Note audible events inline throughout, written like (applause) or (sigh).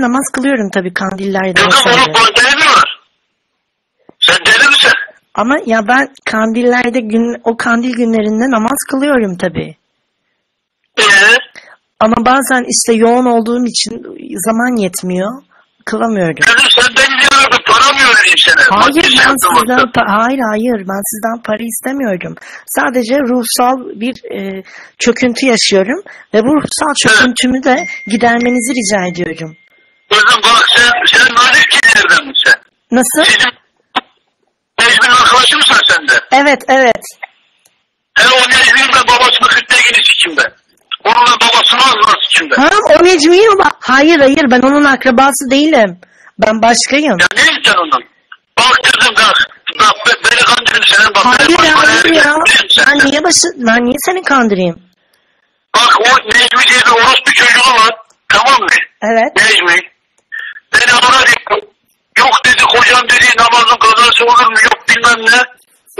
namaz kılıyorum tabii kandillerde Kızım vesaire. onu mi var? Sen deli misin? Ama ya ben kandillerde gün o kandil günlerinde namaz kılıyorum tabii. Ee, Ama bazen işte yoğun olduğum için zaman yetmiyor. Kılamıyorum. kızım sen beni niye aradın? Para mı ödeyeyim sana? Hayır Bak, şey ben sizden hayır hayır ben sizden para istemiyorum. Sadece ruhsal bir e, çöküntü yaşıyorum ve bu ruhsal çöküntümü de gidermenizi rica ediyorum. Kızım bak sen, sen nazik kedilerden misin? Nasıl? Bizim Necmi'nin arkadaşı mısın sen de? Evet evet. He o Necmi'nin de babasını kırkta gidi sikim ben. Onunla babasını ağzına sikim ben. Ha o Necmiye mi? Hayır hayır ben onun akrabası değilim. Ben başkayım. Ya ne sen onun? Bak kızım bak. Bak be- beni kandırdın senin bak. Hayır benim başıma hayır ya. Ben niye başı, ben niye seni kandırayım? Bak o Necmi diye bir orospu çocuğu var. Tamam mı? Evet. Necmi. Beni aradı. Yok dedi kocam dedi namazın kazası olur mu yok bilmem ne.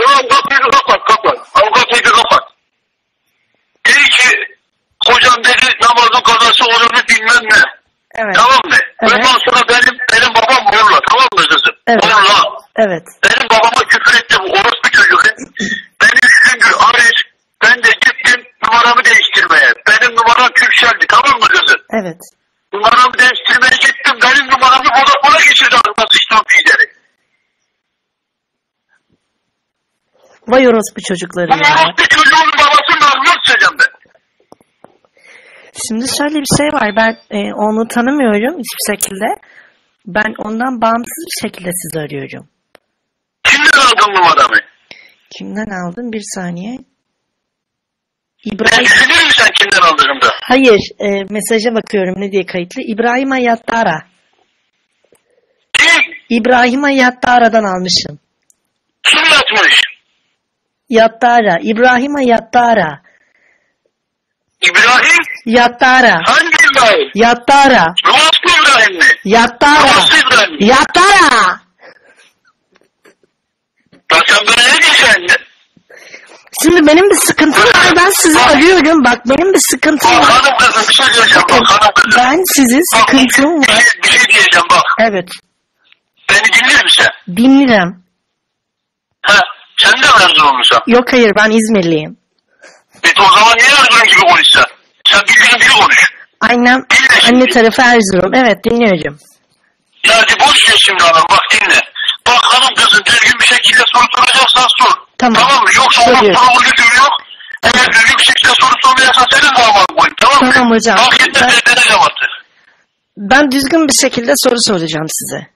Ulan kapıyı kapat kapat. Al kapıyı kapat. Dedi ki kocam dedi namazın kazası olur mu bilmem ne. Evet. Tamam mı? Evet. Ondan sonra benim benim babam Morla tamam mı kızım? Evet. Morla. Evet. Benim babama küfür etti bu orospu çocuk. Beni üç gündür arayış. Ben de gittim numaramı değiştirmeye. Benim numaram Türkcell'di tamam mı kızım? Evet. Numaramı değiştirmeye gittim. Benim numaramı Vodafone'a geçirdi ağzıma sıçtan pideri. Vay orospu çocukları Bu ya. orospu çocuğun babasının ağzına sıçacağım ben. Şimdi şöyle bir şey var. Ben e, onu tanımıyorum hiçbir şekilde. Ben ondan bağımsız bir şekilde sizi arıyorum. Kimden aldın numaramı? Kimden aldım? Bir saniye. Ben İbrahim. düşünür müsün sen kimden aldığını da? Hayır. E, mesaja bakıyorum ne diye kayıtlı. İbrahim Ayattara. Kim? İbrahim Ayattara'dan almışım. Kim yatmış? Yattara. İbrahim Ayattara. İbrahim? Yattara. Hangi İbrahim? Yattara. Namazlı İbrahim mi? Yattara. Namazlı İbrahim mi? Yattara. Lan sen böyle ne diyeceksin? Şimdi benim bir sıkıntım var. Ben sizi arıyorum. Bak benim bir sıkıntım Bak var. hanım kızım bir şey diyeceğim bak hanım kızım. Ben sizin Bak, bir, sıkıntım bir, var. şey, bir şey diyeceğim bak. Evet. Beni dinler misin? Dinlerim. Ha, sen de mi Erzurumlusun? Yok hayır ben İzmirliyim. E o zaman niye Erzurum gibi konuşsan? Sen bildiğin gibi konuş. Annem, anne tarafı Erzurum. Evet dinliyorum. Yani boş ver şimdi bak dinle. Bak hanım kızım düzgün bir şekilde soru soracaksan sor. Tamam. Tamam mı? Yoksa onun sorumlu lütfü yok. Eğer düzgün şekilde soru sormayacaksan senin damadın koyayım. Tamam mı? Tamam hocam. Yeter Ben- deneyeceğim artık. Ben düzgün bir şekilde soru soracağım size.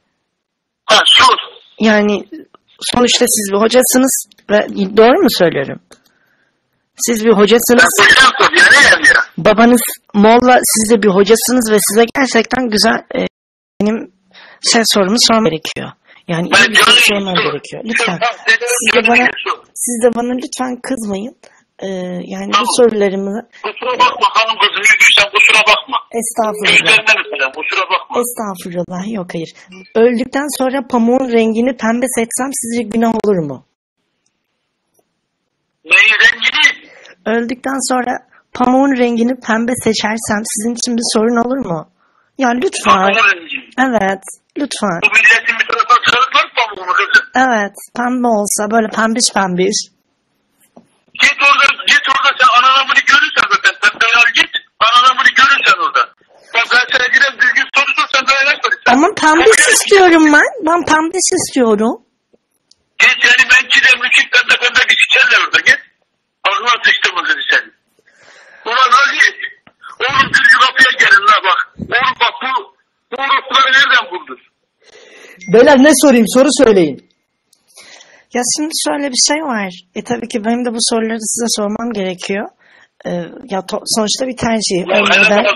Ha sor. Yani sonuçta siz bir hocasınız doğru mu söylüyorum? Siz bir hocasınız. Babanız Molla siz de bir hocasınız ve size gerçekten güzel e, benim şey sorumu sormam gerekiyor. Yani iyi bir soru sormam gerekiyor. Lütfen. Siz de bana siz de bana lütfen kızmayın. Ee, yani bu Tamam. sorularımı Kusura bakma hanım kızım yüzüysen kusura bakma. estağfurullah. Öpeceğim kusura bakma. Estağfurullah yok hayır. Öldükten sonra pamuğun rengini pembe seçsem sizce günah olur mu? Neyi rengini? Öldükten sonra pamuğun rengini pembe seçersem sizin için bir sorun olur mu? Ya lütfen. Pamuğun rengini. Evet. Lütfen. Bu milletin bir tarafına sarılır pamuğunu kızım. Evet. Pembe olsa böyle pembiş pembiş. Git orada, git orada sen ananamını görürsen zaten. Sen beyler git, ananamını görürsen orada. Bak ben sana gidem düzgün soru sor, sen beyler soracaksın. Ama pembiş istiyorum ben. Ben pembiş istiyorum. Git seni ben gidem, üçük pembe pembe bir sikerler orada git. Ağzına sıçtım kızı sen. Ulan hadi. Oğlum düzgün kapıya gelin la bak. Oğlum bak bu, bu orospuları nereden buldun? Beyler ne sorayım soru söyleyin. Ya şimdi şöyle bir şey var. E tabii ki benim de bu soruları size sormam gerekiyor. Ee, ya to- sonuçta bir tercih. Ya Ölmeden... bak.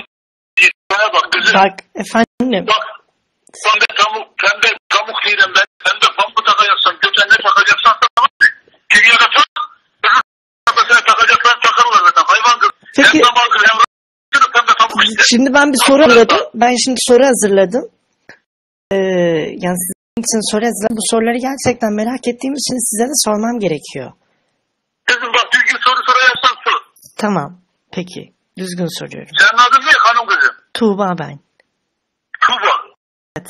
Bak kızım. Bak efendim. Bak. Pembe pamuk, pembe pamuk değilim ben. Pembe pamuk takacaksan, göten ne takacaksan tamam? Dünyada tak. Kafasına takacaksan takarlar zaten. Hayvan kız. Peki- Hem namazlı hem. Şimdi ben bir soru hazırladım. Ben şimdi soru hazırladım. Ee, yani için soracağız. Bu soruları gerçekten merak ettiğim için size de sormam gerekiyor. Kızım bak düzgün soru sorarsan sor. Tamam. Peki. Düzgün soruyorum. Senin adın ne hanım kızım? Tuğba ben. Tuğba. Evet.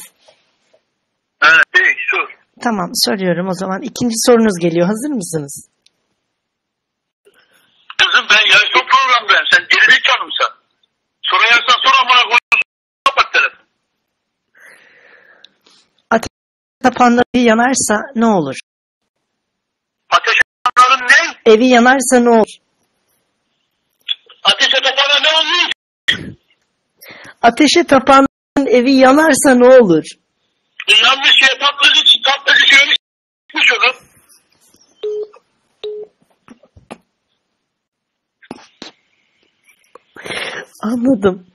Evet. Sor. Tamam soruyorum o zaman. İkinci sorunuz geliyor. Hazır mısınız? Tapanları yanarsa ne olur? Ateş atanların ne? Evi yanarsa ne olur? Ateş atanlara ne oluyor? Ateşe tapanların evi yanarsa ne olur? Yanlış şey tatlıcı, tatlıcı şöyle s**miş onu. Anladım.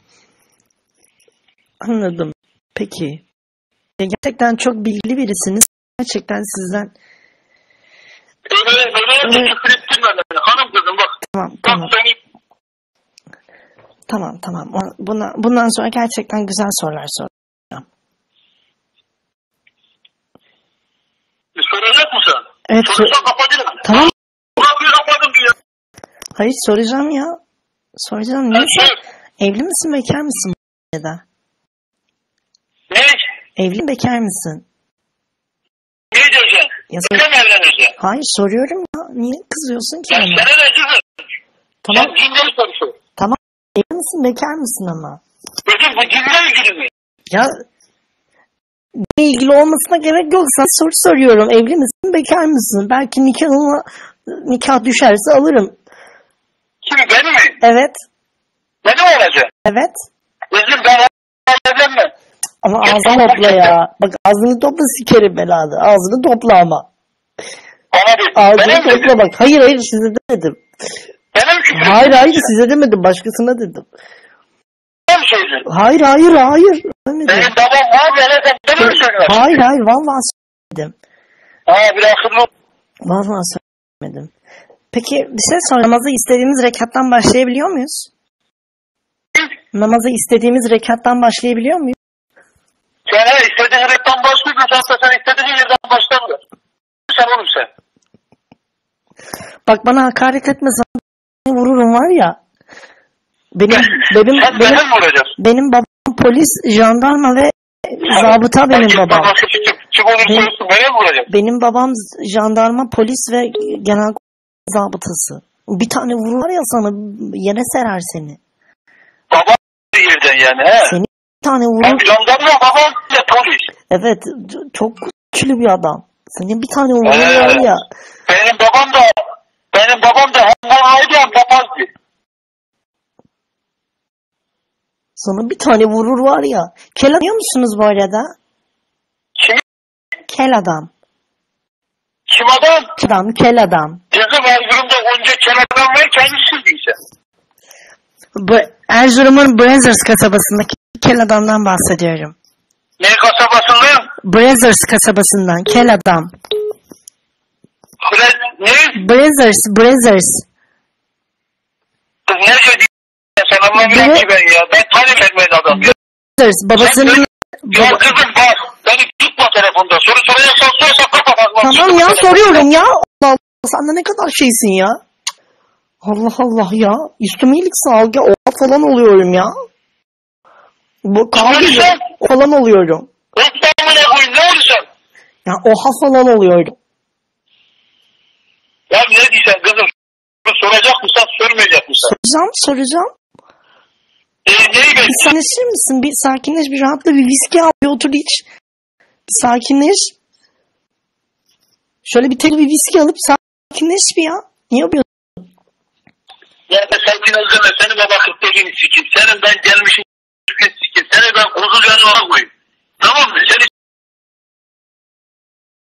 Anladım. Peki. Gerçekten çok bilgili birisiniz. Gerçekten sizden. Öyle, öyle Evet. küfür ettirme beni. Hanım kızım bak. Tamam Bak tamam. seni Tamam tamam. Buna, bundan sonra gerçekten güzel sorular soracağım. soracak mısın? Evet. kapatırım. Tamam. Kapadım. Hayır soracağım ya. Soracağım. Niye sen? Evli misin bekar mısın? Ya da? Ne? Evli mi, bekar mısın? Ne diyeceksin? Ya Sen sor- mi evleneceksin? Hayır soruyorum ya. Niye kızıyorsun ki Ya bana? sana ne kızım? Tamam. Sen dinle mi soruyorsun? Tamam. Evli misin bekar mısın ama? Kızım bu dinle ilgili mi? Ya bununla ilgili olmasına gerek yok. Sana soru soruyorum. Evli misin, bekar mısın? Belki nikahıma nikah düşerse alırım. Kim beni mi? Evet. Benim olacak. Evet. Kızım ben evlenmem. Ama ağzını (laughs) topla ya. Bak ağzını topla sikerim belada. Ağzını topla ama. Bana değil. Ağzını topla dedim. bak. Hayır hayır size demedim. Benim küfür. Hayır hayır size demedim. Başkasına dedim. Benim şeydir. Hayır hayır hayır. Demedim. Benim babam var ya ne sen mi söylüyorsun? Hayır hayır vallahi söylemedim. Ha bir akıllı. Vallahi söylemedim. Peki bir şey sor. Namazı istediğimiz rekattan başlayabiliyor muyuz? Namazı istediğimiz rekattan başlayabiliyor muyuz? Sen he istediğin yerden başlıyorsun. Sen sen istediğin yerden başlamıyor. Sen oğlum sen. Bak bana hakaret etmesen vururum var ya. Benim benim (laughs) Sen benim beni mi vuracaksın? benim babam polis, jandarma ve zabıta benim babam. babası Kim, kim olursa Benim- olsun beni? Benim babam jandarma, polis ve genel zabıtası. Bir tane vurur ya sana yere serer seni. Babam bir yerden yani he. Seni bir tane Ben vurur. jandarma babam da polis. Evet çok güçlü bir adam. Senin bir tane vurur Ee. var ya. Benim babam da benim babam da hem vurmaydı hem papazdı. Sana bir tane vurur var ya. Kel anıyor musunuz bu arada? Kim, Kel adam. kim adam? Adam, kel adam. Kızım Erzurum'da onca kenardan var kendisi değilse. Bu Erzurum'un Brazzers kasabasındaki kel adamdan bahsediyorum. Ne kasabasında? Brazzers kasabasından kel adam. Fred, ne? Brazzers, Brazzers. Kız ne dedi? Sen anlamıyorum ki ben ya. Ben tanımıyorum ben adam ya. Brazzers babasının Ya baba- kızım bak. Beni tutma telefonda. Soru sorarsan sorarsan kapat. Azman. Tamam ya soruyorum ya. Allah Allah sen de ne kadar şeysin ya. Allah Allah ya. Üstüme iyilik sağlık ya. Oha falan oluyorum ya. Bu diyorsun? falan oluyorum. Ya oha falan oluyorum. Ya ne diyeceksin kızım? Soracak mısın sormayacak mısın? Soracağım soracağım. E, neyi Bir sakinleşir misin? Bir sakinleş bir rahatla bir viski al bir otur iç. Bir sakinleş. Şöyle bir tek bir viski alıp sakinleş bir ya. Niye yapıyorsun? Ya ben sakin ol deme. Seni baba kırktegini sikeyim. Senin ben gelmişim sikim. Seni ben kuzu canına koyayım. Tamam mı? Seni